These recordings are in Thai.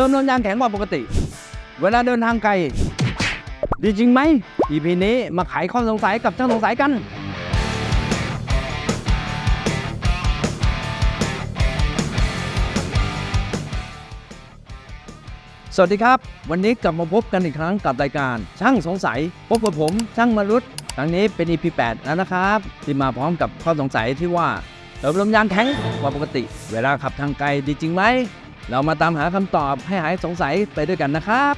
ติมลมยางแข็งกว่าปกติ เวลาเดินทางไกล ดีจริงไหม EP นี้มาไขข้อสงสัยกับช่างสงสัยกันสวัสดีครับ วันนี้กลับมาพบกันอีกครั้งกับรายการ ช่างสงสัย พบกับผมช่างมรุตครั้งนี้เป็น EP 8แล้วนะครับ ที่มาพร้อมกับข้อสงสัยที่ว่าเติมลมยางแข็งกว่าปกติ เวลาขับทางไกลดีจริงไหม เรามาตามหาคำตอบให้หายสงสัยไปด้วยกันนะครับ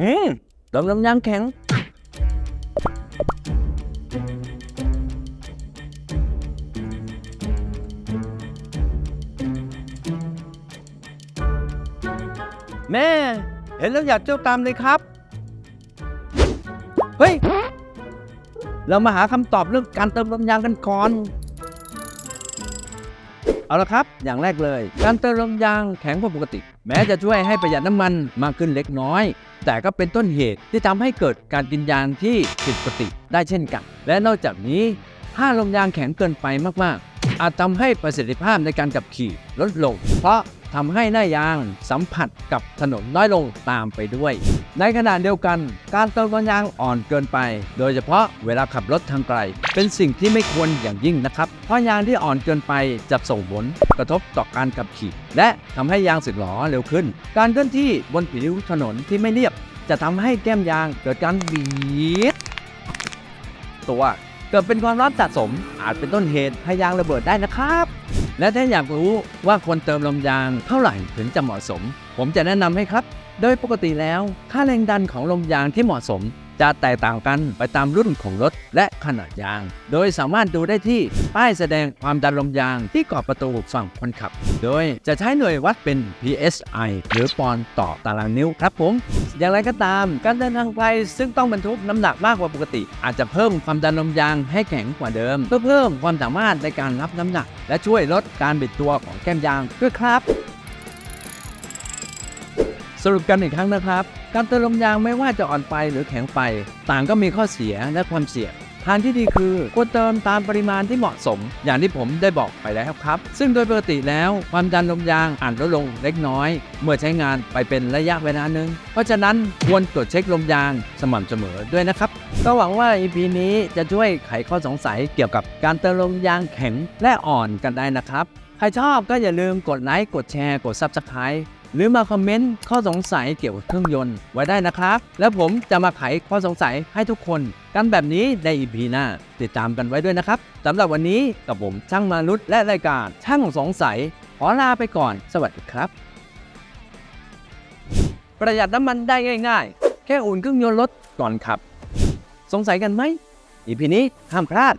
อืมเติมลมยางแข็ง แม่ เห็นแล้วอยากเจ้าตามเลยครับ เฮ้ย เรามาหาคำตอบเรื่องการเติมลมยางกันก่อน เอาละครับ อย่างแรกเลย การเติมลมยางแข็งกว่าปกติ แม้จะช่วยให้ประหยัดน้ำมันมากขึ้นเล็กน้อย แต่ก็เป็นต้นเหตุที่ทำให้เกิดการกินยางที่ผิดปกติได้เช่นกัน และนอกจากนี้ถ้าลมยางแข็งเกินไปมากๆ อาจทำให้ประสิทธิภาพในการขับขี่ลดลง เพราะ ทำให้หน้ายางสัมผัสกับถนนน้อยลงตามไปด้วย ในขณะเดียวกัน การเติมลมยางอ่อนเกินไป โดยเฉพาะเวลาขับรถทางไกล เป็นสิ่งที่ไม่ควรอย่างยิ่งนะครับ เพราะยางที่อ่อนเกินไปจะส่งผลกระทบต่อการขับขี่ และทำให้ยางสึกหรอเร็วขึ้น การเคลื่อนที่บนผิวถนนที่ไม่เรียบ จะทำให้แก้มยางเกิดการบีดตัวเกิดเป็นความร้อนสะสมอาจเป็นต้นเหตุให้ยางระเบิดได้นะครับ และถ้าอยากรู้ว่าควรเติมลมยางเท่าไหร่ถึงจะเหมาะสม ผมจะแนะนำให้ครับ โดยปกติแล้ว ค่าแรงดันของลมยางที่เหมาะสม จะแตกต่างกันไปตามรุ่นของรถและขนาดยาง โดยสามารถดูได้ที่ป้ายแสดงความดันลมยางที่กอบประตูฝั่งคนขับ โดยจะใช้หน่วยวัดเป็น PSI หรือปอนด์ต่อตารางนิ้วครับผม อย่างไรก็ตาม การเดินทางไกลซึ่งต้องบรรทุกน้ำหนักมากกว่าปกติ อาจจะเพิ่มความดันลมยางให้แข็งกว่าเดิม เพื่อเพิ่มความสามารถในการรับน้ำหนัก และช่วยลดการบิดตัวของแก้มยางด้วยครับ สรุปกันอีกครั้งนะครับ การเติมลมยางไม่ว่าจะอ่อนไปหรือแข็งไป ต่างก็มีข้อเสียและความเสี่ยงทางที่ดีคือควรเติมตามปริมาณที่เหมาะสม อย่างที่ผมได้บอกไปแล้วครับ ซึ่งโดยปกติแล้วความดันลมยางอ่าจลดลงเล็กน้อย เมื่อใช้งานไปเป็นระยะเวลาหนึ่งเพราะฉะนั้นควรตรวจเช็คลมยางสม่ำเสมอด้วยนะครับ ก็หวังว่า EP นี้จะช่วยไขข้อสงสัยเกี่ยวกับการเติมลมยางแข็งและอ่อนกันได้นะครับ รชอบก็อย่าลืมกดไลค์ กดแชร์ กด Subscribe หรือมาคอมเมนต์ข้อสงสัยเกี่ยวกับเครื่องยนต์ไว้ได้นะครับ แล้วผมจะมาไขข้อสงสัยให้ทุกคนกันแบบนี้ใน EP หน้า ติดตามกันไว้ด้วยนะครับสำหรับวันนี้กับผมช่างมานุษย์และรายการช่างสงสัย ขอลาไปก่อน สวัสดีครับ ประหยัดน้ำมันได้ง่ายๆ แค่อุ่นเครื่องยนต์รถก่อนขับ สงสัยกันไหม EP นี้ห้ามพลาด